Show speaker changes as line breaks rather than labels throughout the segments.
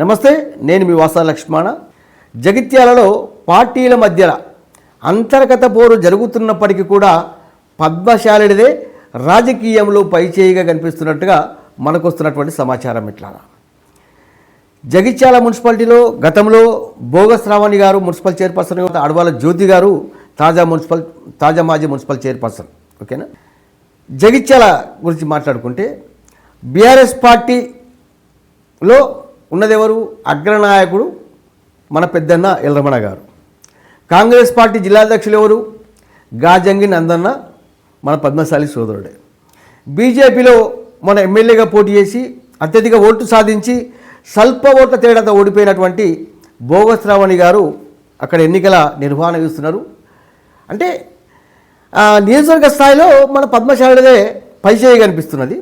నమస్తే నేను మీ వాసా లక్ష్మణ. జగిత్యాలలో పార్టీల మధ్యన అంతర్గత పోరు జరుగుతున్నప్పటికీ కూడా పద్మశాలిడిదే రాజకీయంలో పైచేయిగా కనిపిస్తున్నట్టుగా మనకు వస్తున్నటువంటి సమాచారం ఇట్లా. జగిత్యాల మున్సిపాలిటీలో గతంలో బోగస్ రావణి గారు మున్సిపల్ చైర్పర్సన్ అడవాల జ్యోతి గారు తాజా మున్సిపల్ తాజా మాజీ మున్సిపల్ చైర్పర్సన్. ఓకేనా? జగిత్యాల గురించి మాట్లాడుకుంటే బీఆర్ఎస్ పార్టీలో ఉన్నదెవరు? అగ్రనాయకుడు మన పెద్దన్న ఎల్రమణ గారు. కాంగ్రెస్ పార్టీ జిల్లాధ్యక్షులు ఎవరు? గాజంగి నందన్న మన పద్మశాలి సోదరుడే. బీజేపీలో మన ఎమ్మెల్యేగా పోటీ చేసి అత్యధిక ఓట్లు సాధించి స్వల్ప ఓట్ల తేడాతో ఓడిపోయినటువంటి భోగశ్రావణి గారు అక్కడ ఎన్నికల నిర్వహణ ఇస్తున్నారు అంటే నియోజకవర్గ స్థాయిలో మన పద్మశాలదే పైచేయి కనిపిస్తున్నది.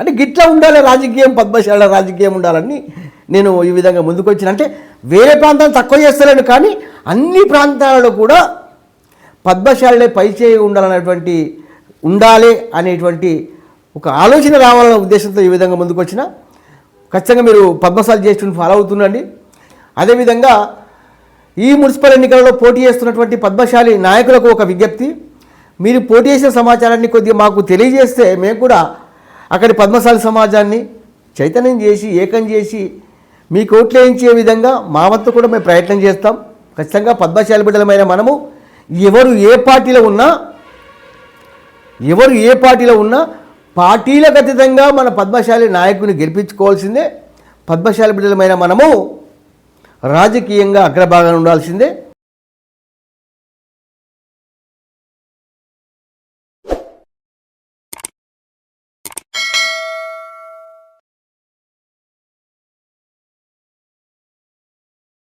అంటే గిట్లా ఉండాలి రాజకీయం పద్మశాల రాజకీయం ఉండాలని నేను ఈ విధంగా ముందుకు వచ్చిన అంటే వేరే ప్రాంతాలు తక్కువ చేస్తలేను కానీ అన్ని ప్రాంతాలలో కూడా పద్మశాలే పైచేయి ఉండాలనేటువంటి ఉండాలి అనేటువంటి ఒక ఆలోచన రావాలనే ఉద్దేశంతో ఈ విధంగా ముందుకు వచ్చిన ఖచ్చితంగా మీరు పద్మశాల చేస్తుని ఫాలో అవుతుండండి. అదేవిధంగా ఈ మున్సిపల్ ఎన్నికలలో పోటీ చేస్తున్నటువంటి పద్మశాలి నాయకులకు ఒక విజ్ఞప్తి. మీరు పోటీ చేసిన సమాచారాన్ని కొద్దిగా మాకు తెలియజేస్తే మేము కూడా అక్కడి పద్మశాలి సమాజాన్ని చైతన్యం చేసి ఏకం చేసి మీకు ఓట్లు వేయించే విధంగా మా వంతు కూడా మేము ప్రయత్నం చేస్తాం. ఖచ్చితంగా పద్మశాలి బిడ్డలమైన మనము ఎవరు ఏ పార్టీలో ఉన్నా ఎవరు ఏ పార్టీలో ఉన్నా పార్టీలకు అతీతంగా మన పద్మశాలి నాయకుని గెలిపించుకోవాల్సిందే. పద్మశాలి బిడ్డలమైన మనము రాజకీయంగా అగ్రభాగాన్ని ఉండాల్సిందే.